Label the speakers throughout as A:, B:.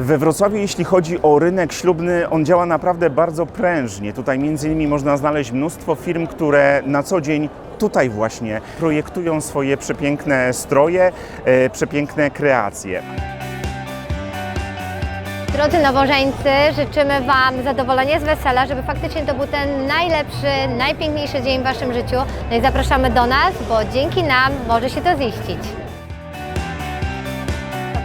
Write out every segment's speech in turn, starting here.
A: We Wrocławiu, jeśli chodzi o rynek ślubny, on działa naprawdę bardzo prężnie. Tutaj między innymi można znaleźć mnóstwo firm, które na co dzień tutaj właśnie projektują swoje przepiękne stroje, e, przepiękne kreacje.
B: Drodzy nowożeńcy, życzymy Wam zadowolenia z wesela, żeby faktycznie to był ten najlepszy, najpiękniejszy dzień w Waszym życiu. No i zapraszamy do nas, bo dzięki nam może się to ziścić.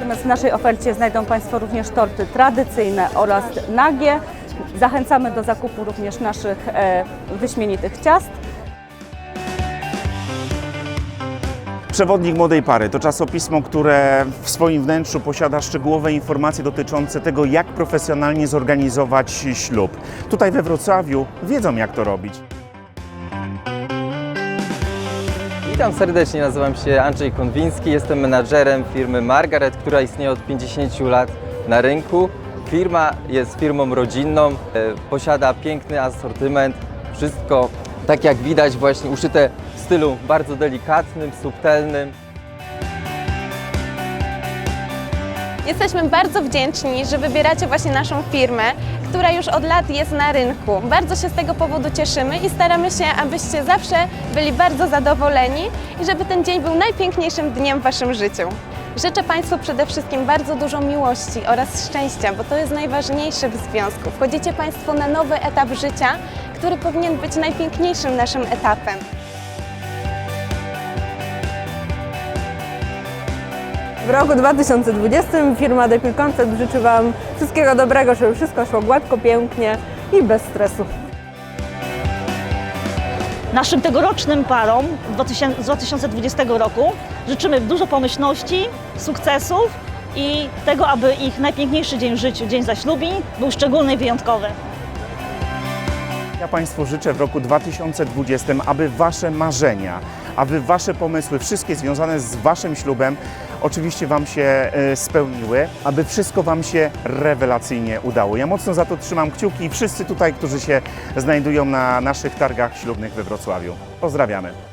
C: Natomiast w naszej ofercie znajdą Państwo również torty tradycyjne oraz nagie. Zachęcamy do zakupu również naszych e, wyśmienitych ciast.
A: Przewodnik Młodej Pary to czasopismo, które w swoim wnętrzu posiada szczegółowe informacje dotyczące tego, jak profesjonalnie zorganizować ślub. Tutaj we Wrocławiu wiedzą, jak to robić.
D: Witam serdecznie, nazywam się Andrzej Konwiński, jestem menadżerem firmy Margaret, która istnieje od 50 lat na rynku. Firma jest firmą rodzinną, e, posiada piękny asortyment, wszystko tak jak widać właśnie uszyte w stylu bardzo delikatnym, subtelnym.
E: Jesteśmy bardzo wdzięczni, że wybieracie właśnie naszą firmę, która już od lat jest na rynku. Bardzo się z tego powodu cieszymy i staramy się, abyście zawsze byli bardzo zadowoleni i żeby ten dzień był najpiękniejszym dniem w Waszym życiu. Życzę Państwu przede wszystkim bardzo dużo miłości oraz szczęścia, bo to jest najważniejsze w związku. Wchodzicie Państwo na nowy etap życia, który powinien być najpiękniejszym naszym etapem.
F: W roku 2020 firma Depil Concept życzy Wam wszystkiego dobrego, żeby wszystko szło gładko, pięknie i bez stresu.
G: Naszym tegorocznym parom w 2000 z 2020 roku życzymy dużo pomyślności, sukcesów i tego, aby ich najpiękniejszy dzień w życiu, dzień zaślubin, był szczególny i wyjątkowy.
A: Ja Państwu życzę w roku 2020, aby Wasze marzenia, aby Wasze pomysły, wszystkie związane z Waszym ślubem, oczywiście Wam się e, spełniły, aby wszystko Wam się rewelacyjnie udało. Ja mocno za to trzymam kciuki i wszyscy tutaj, którzy się znajdują na naszych targach ślubnych we Wrocławiu. Pozdrawiamy.